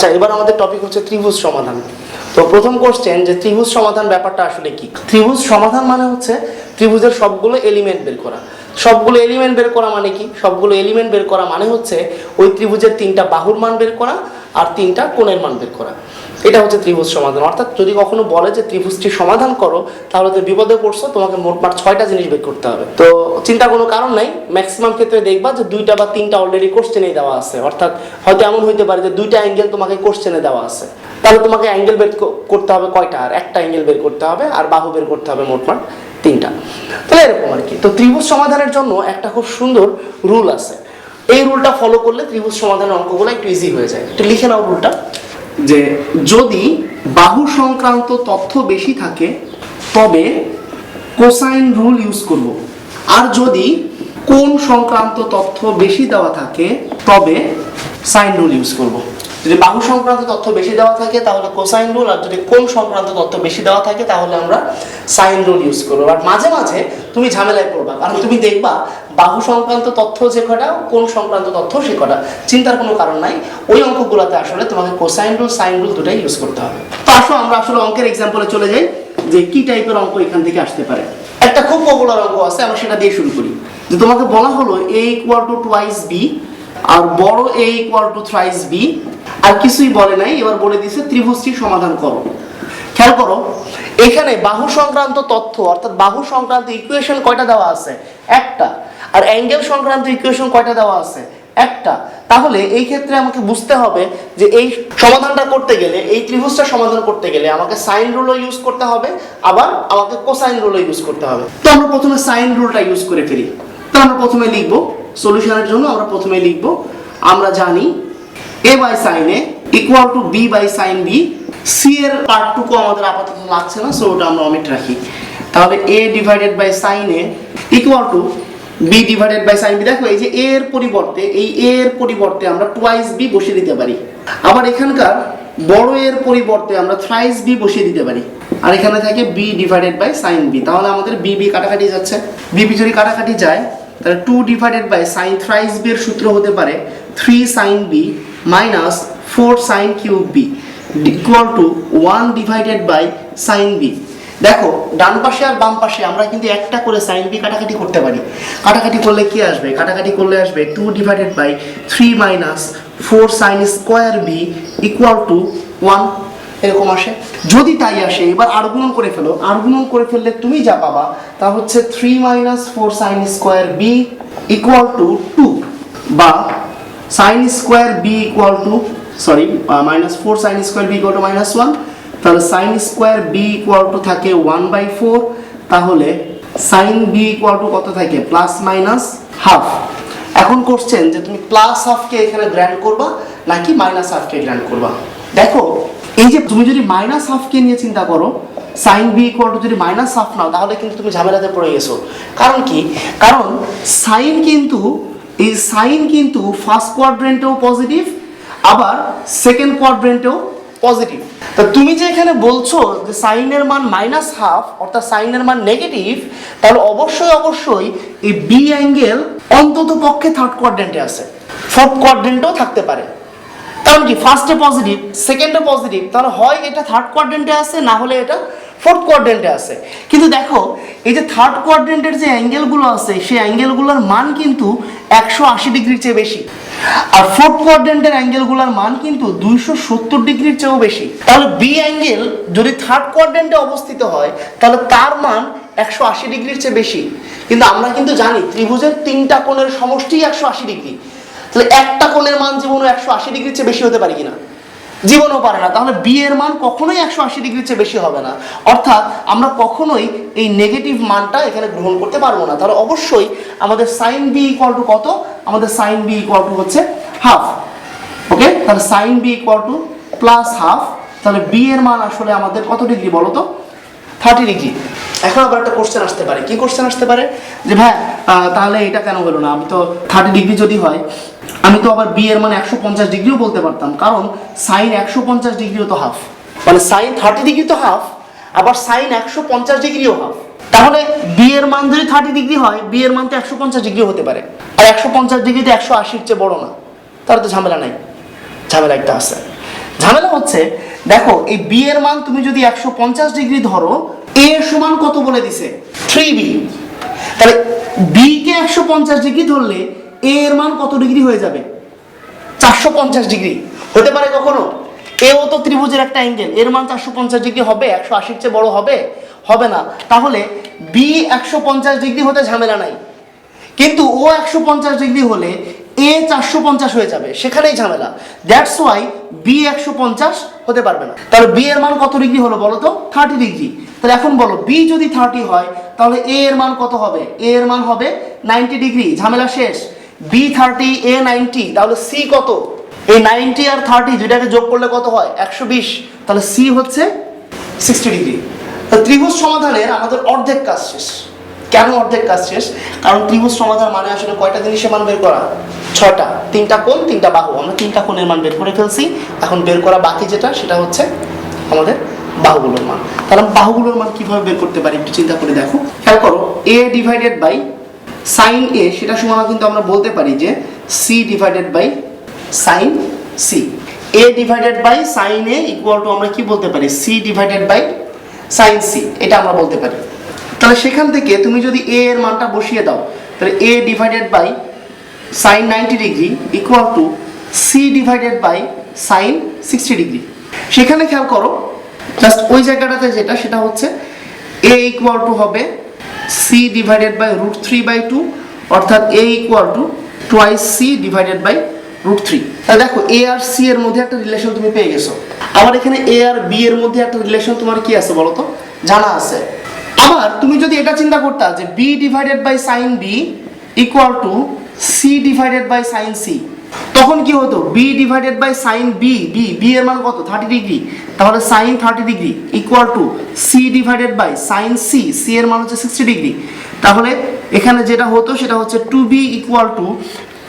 আচ্ছা এবার আমাদের টপিক হচ্ছে ত্রিভুজ সমাধান। তো প্রথম কোশ্চেন যে ত্রিভুজ সমাধান ব্যাপারটা আসলে কি? ত্রিভুজ সমাধান মানে হচ্ছে ত্রিভুজের সবগুলো এলিমেন্ট বের করা। সবগুলো এলিমেন্ট বের করা মানে কি? সবগুলো এলিমেন্ট বের করা মানে হচ্ছে ওই ত্রিভুজের তিনটা বাহুর মান বের করা আর তিনটা কোণের মান বের করা। এটা হচ্ছে ত্রিভুজ সমাধান। অর্থাৎ যদি কখনো বলে যে ত্রিভুজটি সমাধান করো, তাহলে তো বিপদে পড়ছো, তোমাকে মোটমাট ছয়টা জিনিস বের করতে হবে। তো চিন্তার কোনো কারণ নাই ম্যাক্সিমাম ক্ষেত্রে দেখবা যে দুইটা বা তিনটা অলরেডি কোশ্চেনে দেওয়া আছে। অর্থাৎ হয়তো এমন হইতে পারে যে দুইটা অ্যাঙ্গেল তোমাকে কোশ্চেনে দেওয়া আছে। তাহলে তোমাকে অ্যাঙ্গেল বের করতে হবে কয়টা? আর একটা অ্যাঙ্গেল বের করতে হবে, আর বাহু বের করতে হবে মোটমাট তিনটা। তাহলে এরকম আর কি। তো ত্রিভুজ সমাধানের জন্য একটা খুব সুন্দর রুল আছে। এই রুলটা ফলো করলে ত্রিভুজ সমাধানের অঙ্কগুলো একটু ইজি হয়ে যায়। একটু লিখে নাও রুলটা যে যদি বাহু সংক্রান্ত তথ্য বেশি থাকে, তবে কোসাইন রুল ইউজ করব। আর যদি কোন সংক্রান্ত তথ্য বেশি দেওয়া থাকে, তবে সাইন রুল ইউজ করব। যদি বাহু সংক্রান্ত তথ্য বেশি দেওয়া থাকে, তাহলে কোসাইন রুল আর যদি কোন সংক্রান্ত তথ্য বেশি দেওয়া থাকে, তাহলে আমরা সাইন রুল ইউজ করব। আর মাঝে মাঝে তুমি ঝামেলায় পড়বা, কারণ তুমি দেখবা বাহু সংক্রান্ত তথ্য যে কটা কোন সংক্রান্ত তথ্য সে কটা, চিন্তার কোনো কারণ নাই। ওই অঙ্কগুলোতে আসলে তোমাকে কোসাইন রুল সাইন রুল দুটাই ইউজ করতে হবে। তো আসো, আমরা আসলে অঙ্কের এক্সাম্পলে চলে যাই, যে কি টাইপের অঙ্ক এখান থেকে আসতে পারে। একটা খুব পপুলার অঙ্ক আছে, আমরা সেটা দিয়ে শুরু করি। যে তোমাকে বলা হলো A equal to twice B আর বড় A equal to thrice B আর কিছুই বলে নাই, এবার বলে দিছে ত্রিভুজটি সমাধান করো। খেয়াল করো, এখানে বাহু সংক্রান্ত তথ্য, অর্থাৎ বাহু সংক্রান্ত ইকুয়েশন কয়টা দেওয়া আছে? একটা। আর অ্যাঙ্গেল সংক্রান্ত ইকুয়েশন কয়টা দেওয়া আছে? একটা। তাহলে এই ক্ষেত্রে আমাকে বুঝতে হবে যে এই সমাধানটা করতে গেলে, এই ত্রিভুজটা সমাধান করতে গেলে আমাকে সাইন রুলও ইউজ করতে হবে, আবার আমাকে কোসাইন রুলও ইউজ করতে হবে। তো আমরা প্রথমে সাইন রুলটা ইউজ করে ফেলি। তো আমরা প্রথমে লিখব সলিউশনের জন্য আমরা প্রথমে লিখব, আমরা জানি A by sine A equal to B by sine B C এর পার্টটুকু আমাদের আপাতত লাগছে না সো ওটা আমরা অমিট রাখি। তাহলে A divided by sine A equal to B divided by sine B দেখো, এই যে এ এর পরিবর্তে, এই এ এর পরিবর্তে আমরা টুয়াইস বি বসিয়ে দিতে পারি। আবার এখানকার বড় এর পরিবর্তে আমরা থ্রাইস বি বসিয়ে দিতে পারি। আর এখানে থাকে B divided by sine B তাহলে আমাদের বি বি কাটাকাটি যাচ্ছে। বি বি যদি কাটাকাটি যায়, তাহলে two divided by sine thrice B এর সূত্র হতে পারে। Three sine B minus four sine cube B equal to one divided by sine B দেখো, ডান পাশে আর বাম পাশে আমরা কিন্তু একটা করে সাইন বি কাটাকাটি করতে পারি। কাটাকাটি করলে কি আসবে? কাটাকাটি করলে আসবে two divided by three minus four sine square B equal to one এরকম আসে। যদি তাই আসে, এবার আর্গুণন করে ফেলো। আর্গুণন করে ফেললে তুমি যা পাবা, তা হচ্ছে three minus four sine square B equal to two বা sine square B equal to sorry minus four sine square B equal to minus one তাহলে sine square B equal to থাকে ওয়ান বাই ফোর তাহলে sine B equal to কত থাকে? Plus minus half এখন question যে তুমি plus হাফকে এখানে grand করবা নাকি মাইনাস হাফকে গ্র্যান্ড করবা? দেখো, এই যে তুমি যদি মাইনাস হাফকে নিয়ে চিন্তা করো সাইন বি ইকুয়াল টু যদি মাইনাস হাফ নাও, তাহলে কিন্তু তুমি ঝামেলাতে পড়ে গেছো। কারণ কি? কারণ সাইন কিন্তু এই সাইন কিন্তু ফার্স্ট কোয়াড্রেন্টেও পজিটিভ, আবার সেকেন্ড কোয়াড্রেন্টেও পজিটিভ। তা তুমি যে এখানে বলছো যে সাইনের মান মাইনাস হাফ, অর্থাৎ সাইনের মান নেগেটিভ, তাহলে অবশ্যই অবশ্যই এই বি অ্যাঙ্গেল অন্তত পক্ষে থার্ড কোয়াড্রেন্টে আছে। ফোর্থ কোয়াড্রেন্টেও থাকতে পারে। কারণ কি ফার্স্টে পজিটিভ সেকেন্ডে পজিটিভ তাহলে হয় এটা থার্ড কোয়াড্রেন্টে আছে, না হলে এটা ফোর্থ কোয়াড্রেন্টে আছে। কিন্তু দেখো, এই যে থার্ড কোয়াড্রেন্টের যে অ্যাঙ্গেলগুলো আছে, সেই অ্যাঙ্গেলগুলোর মান কিন্তু একশো আশি ডিগ্রির চেয়ে বেশি। আর ফোর্থ কোয়াড্রেন্টের অ্যাঙ্গেলগুলোর মান কিন্তু দুইশো সত্তর ডিগ্রির চেয়েও বেশি। তাহলে বি অ্যাঙ্গেল যদি থার্ড কোয়াড্রেন্টে অবস্থিত হয়, তাহলে তার মান একশো আশি ডিগ্রির চেয়ে বেশি। কিন্তু আমরা কিন্তু জানি, ত্রিভুজের তিনটা কোণের সমষ্টি একশো আশি ডিগ্রি তাহলে একটা কোণের মান জীবনও একশো আশি ডিগ্রির চেয়ে বেশি হতে পারে কিনা? জীবনও পারে না। তাহলে বি এর মান কখনোই একশো আশি ডিগ্রির চেয়ে বেশি হবে না। অর্থাৎ আমরা কখনোই এই নেগেটিভ মানটা এখানে গ্রহণ করতে পারব না। তাহলে অবশ্যই আমাদের সাইন বি ইকুয়াল টু কত? আমাদের সাইন বি ইকুয়াল টু হচ্ছে হাফ ওকে তাহলে sine B equal to plus half তাহলে বি এর মান আসলে আমাদের কত ডিগ্রি বলো তো থার্টি ডিগ্রি। এখন আবার একটা কোশ্চেন আসতে পারে। কি কোশ্চেন আসতে পারে? যে, ভাই তাহলে এটা কেন হলো না? আমি তো থার্টি ডিগ্রি যদি হয়, আমি তো আবার বি এর মানে একশো পঞ্চাশ ডিগ্রিও বলতে পারতাম। কারণ সাইন একশো পঞ্চাশ ডিগ্রিও তো হাফ মানে সাইন থার্টি ডিগ্রি তো হাফ আবার সাইন একশো পঞ্চাশ ডিগ্রিও হাফ তাহলে বি এর মান যদি থার্টি ডিগ্রি হয় বি এর মান তো একশো পঞ্চাশ ডিগ্রি হতে পারে। আর একশো পঞ্চাশ ডিগ্রি তো একশো আশির চেয়ে বড় না। তাহলে তো ঝামেলা নাই। ঝামেলা একটা আছে। ঝামেলা হচ্ছে দেখো, এই বি এর মান তুমি যদি একশো পঞ্চাশ ডিগ্রি ধরো এ এর সমান কত বলে দিছে? থ্রি বি তাহলে বি কে একশো পঞ্চাশ ডিগ্রি ধরলে এ এর মান কত ডিগ্রি হয়ে যাবে? চারশো পঞ্চাশ ডিগ্রি। হতে পারে কখনো? এও তো ত্রিভুজের একটা অ্যাঙ্গেল এর মান চারশো পঞ্চাশ ডিগ্রি হবে, একশো আশির চেয়ে বড় হবে? হবে না। তাহলে বি একশো পঞ্চাশ ডিগ্রি হতে ঝামেলা নাই। কিন্তু ও একশো পঞ্চাশ ডিগ্রি হলে এ চারশো পঞ্চাশ হয়ে যাবে। সেখানেই ঝামেলা। দ্যাটস ওয়াই বি একশো পঞ্চাশ হতে পারবে না। তাহলে বি এর মান কত ডিগ্রি হলো বলো তো? Thirty degree. তাহলে এখন বলো বি যদি থার্টি হয়, তাহলে এ এর মান কত হবে? এ এর মান হবে নাইনটি ডিগ্রি। ঝামেলা শেষ। B thirty A ninety. তাহলে সি কত? এই নাইনটি আর থার্টি দুইটাকে যোগ করলে কত হয়? একশো বিশ। তাহলে সি হচ্ছে সিক্সটি ডিগ্রি। ত্রিভুজ সমাধানের আমাদের অর্ধেক কাজ শেষ। কেন অর্ধেক কাজ শেষ? কারণ ত্রিভুজ সমাধান মানে আসলে কয়টা জিনিসের মান বের করা? ছয়টা, তিনটা কোণ, তিনটা বাহু। আমরা তিনটা কোণের মান বের করে ফেলছি। এখন বের করা বাকি যেটা, সেটা হচ্ছে আমাদের বাহুগুলোর মান। তাহলে বাহুগুলোর মান কীভাবে বের করতে পারি একটু চিন্তা করে দেখো। খেয়াল করো A divided by sine A সেটা সমান কিন্তু আমরা বলতে পারি যে C divided by sine C A divided by sine A equal to আমরা কি বলতে পারি? C divided by sine C এটা আমরা বলতে পারি। তাহলে সেখান থেকে তুমি যদি এ এর মানটা বসিয়ে দাও, তাহলে A divided by sine ninety degree equal to C divided by sine sixty degree. সেখানে খেয়াল করো জাস্ট ওই জায়গাটাতে যেটা, সেটা হচ্ছে এ ইকুয়াল টু হবে C divided by root three by two অর্থাৎ A equal to twice C divided by root three তাহলে দেখো এ আর সি এর মধ্যে একটা রিলেশন তুমি পেয়ে গেছো। আবার এখানে এ আর বি এর মধ্যে একটা রিলেশন তোমার কি আছে বলো তো? জানা আছে। আবার তুমি যদি এটা চিন্তা করতা যে B divided by sine B equal to C divided by sine C তখন কি হতো? B divided by sine B B B এর মান কত? থার্টি ডিগ্রি তাহলে sine thirty degree equal to C divided by sine C C এর মান হচ্ছে সিক্সটি ডিগ্রি তাহলে এখানে যেটা হতো সেটা হচ্ছে two B equal to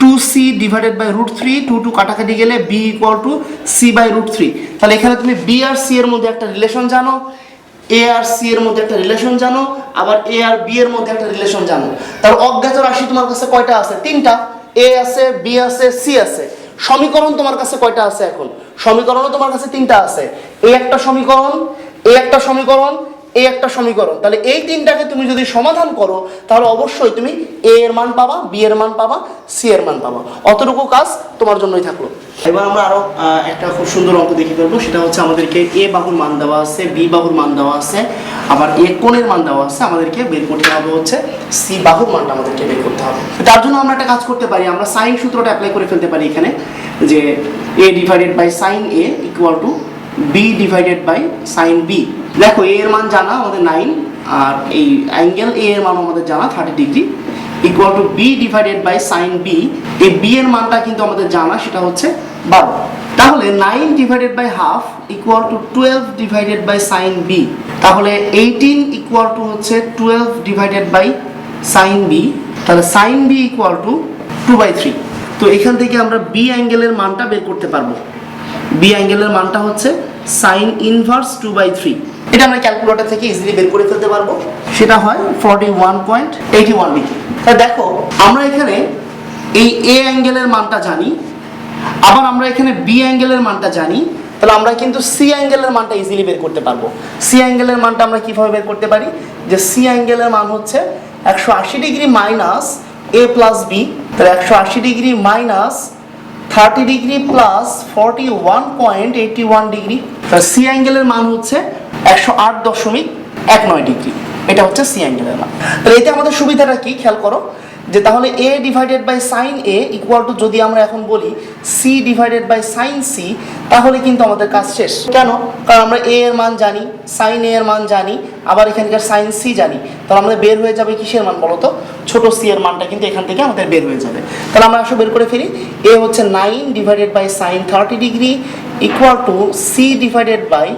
two C divided by root three two two কাটাকাটি গেলে B equal to C by root three তাহলে এখানে তুমি বি আর সি এর মধ্যে একটা রিলেশন জানো। এ আর সি এর মধ্যে একটা রিলেশন জানো, আবার এ আর বি এর মধ্যে একটা রিলেশন জানো। তার অজ্ঞাত রাশি তোমার কাছে কয়টা আছে? তিনটা। এ আছে বি আছে সি আছে। সমীকরণ তোমার কাছে কয়টা আছে এখন? সমীকরণও তোমার কাছে তিনটা আছে। এই একটা সমীকরণ এই একটা সমীকরণ এই একটা সমীকরণ। তাহলে এই তিনটাকে তুমি যদি সমাধান করো তাহলে অবশ্যই তুমি এ এর মান পাবা বি এর মান পাবা সি এর মান পাবা। অতটুকু কাজ তোমার জন্যই থাকল। এবার আমরা আরও আহ, একটা খুব সুন্দর অঙ্ক দেখে ফেলব। সেটা হচ্ছে আমাদেরকে এ বাহুর মান দেওয়া আছে বি বাহুর মান দেওয়া আছে আবার এ কোণের মান দেওয়া আছে আমাদেরকে বের করতে হবে হচ্ছে সি বাহুর মানটা আমাদেরকে বের করতে হবে। তার জন্য আমরা একটা কাজ করতে পারি আমরা সাইন সূত্রটা অ্যাপ্লাই করে ফেলতে পারি এখানে যে A divided by sine A equal to B divided by sine B দেখো এ এর মান জানা আমাদের নাইন আর এই অ্যাঙ্গেল এ এর মান আমাদের জানা thirty degree equal to B divided by sine B এই বি এর মানটা কিন্তু আমাদের জানা, সেটা হচ্ছে বারো। তাহলে nine divided by half equal to twelve divided by sine B তাহলে এইটিন ইকুয়াল টু হচ্ছে twelve divided by sine B তাহলে sine B equal to two by three তো এখান থেকে আমরা বি অ্যাঙ্গেলের মানটা বের করতে পারব। বি অ্যাঙ্গেলের মানটা হচ্ছে sine inverse two by three এটা আমরা ক্যালকুলেটর থেকে ইজিলি বের করে ফেলতে পারব। সেটা হয় forty one point eighty one degree তা দেখো, আমরা এখানে এই এ অ্যাঙ্গেলের মানটা জানি, আবার আমরা এখানে বি অ্যাঙ্গেলের মানটা জানি, তাহলে আমরা কিন্তু সি অ্যাঙ্গেলের মানটা ইজিলি বের করতে পারব। সি অ্যাঙ্গেলের মানটা আমরা কীভাবে বের করতে পারি? যে সি অ্যাঙ্গেলের মান হচ্ছে একশো আশি degree minus A plus B তাহলে একশো আশি degree minus thirty degree plus forty one point eighty one degree C অ্যাঙ্গেলের মান হচ্ছে একশো আট দশমিক এক নয় ডিগ্রি। এটা হচ্ছে সি অ্যাঙ্গেলের মান তাহলে এতে আমাদের সুবিধাটা কি? খেয়াল করো যে তাহলে A divided by sine A equal to যদি আমরা এখন বলি C divided by sine C তাহলে কিন্তু আমাদের কাজ শেষ। কেন? কারণ আমরা এ এর মান জানি সাইন এ এর মান জানি, আবার এখানকার সাইন সি জানি। তাহলে আমাদের বের হয়ে যাবে কিসের মান বলতো? ছোট সি এর মানটা কিন্তু এখান থেকে আমাদের বের হয়ে যাবে। তাহলে আমরা আসলে বের করে ফেলি। এ হচ্ছে nine divided by sine thirty degree equal to C divided by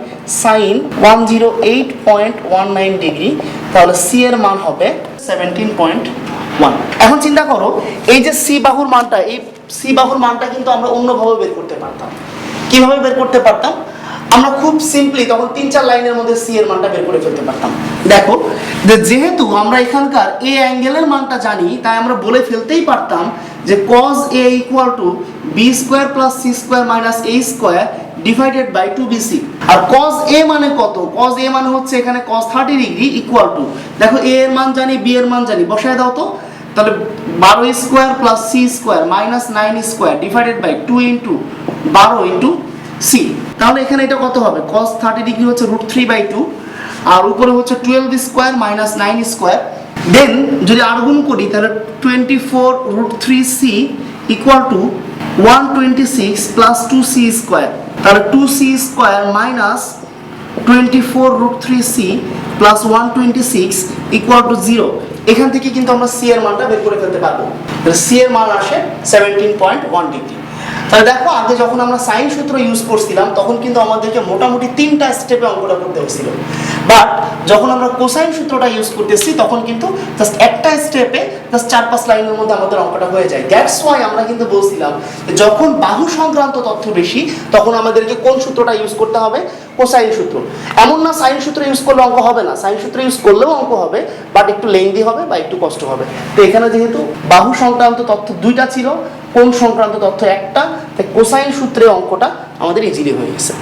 sine one zero eight point one nine degree তাহলে সি এর মান হবে সেভেন্টিন পয়েন্ট ওয়ান এখন চিন্তা করো, এই যে সি বাহুর মানটা, এই সি বাহুর মানটা কিন্তু আমরা অন্যভাবে বের করতে পারতাম। কীভাবে বের করতে পারতাম? আমরা খুব সিম্পলি তখন তিন চার লাইনের মধ্যে সি এর মানটা বের করে ফেলতে পারতাম। দেখো যেহেতু আমরা এখানকার এ অ্যাঙ্গেলের মানটা জানি, তাই আমরা বলে ফেলতেই পারতাম যে cos A equal to B square plus C square minus A square divided by two BC R cos A মানে কত? কজ এ মানে হচ্ছে এখানে cos thirty degree equal to দেখো এ এর মান জানি বি এর মান জানি, বসায় দাও তো। তাহলে বারো square plus C square minus nine square divided by two into বারো ইন্টু সি তাহলে এখানে এটা কত হবে? কস থার্টি ডিগ্রি হচ্ছে রুট থ্রি বাই টু আর উপরে হচ্ছে twelve square minus nine square then যদি আর গুণ করি, তাহলে twenty four root three C equal to one twenty six plus two C square তাহলে two C square minus twenty four root three C plus one twenty six equal to zero এখান থেকে কিন্তু আমরা সি এর মানটা বের করে ফেলতে পারব। তাহলে সি এর মান আসে সেভেন্টিন পয়েন্ট ওয়ান ডিগ্রি তাহলে দেখো, আগে যখন আমরা সাইন সূত্র ইউজ করছিলাম, তখন কিন্তু আমাদেরকে মোটামুটি তিনটা স্টেপে অঙ্কটা করতে হয়েছিল। বাট যখন আমরা কোসাইন সূত্রটা ইউজ করতেছি, তখন কিন্তু জাস্ট একটা স্টেপে জাস্ট চার পাঁচ লাইনের মধ্যে আমাদের অঙ্কটা হয়ে যায়। দ্যাটস ওয়াই আমরা কিন্তু বলছিলাম যখন বাহু সংক্রান্ত তথ্য বেশি, তখন আমাদেরকে কোন সূত্রটা ইউজ করতে হবে? কোসাইন সূত্র। এমন না সাইন সূত্র ইউজ করলে অঙ্ক হবে না। সাইন সূত্র ইউজ করলেও অঙ্ক হবে বাট একটু লেন্দি হবে বা একটু কষ্ট হবে। তো এখানে যেহেতু বাহু সংক্রান্ত তথ্য দুইটা ছিল, কোন সংক্রান্ত তথ্য একটা, তাই কোসাইন সূত্রে অঙ্কটা আমাদের ইজিলি হয়ে গেছে।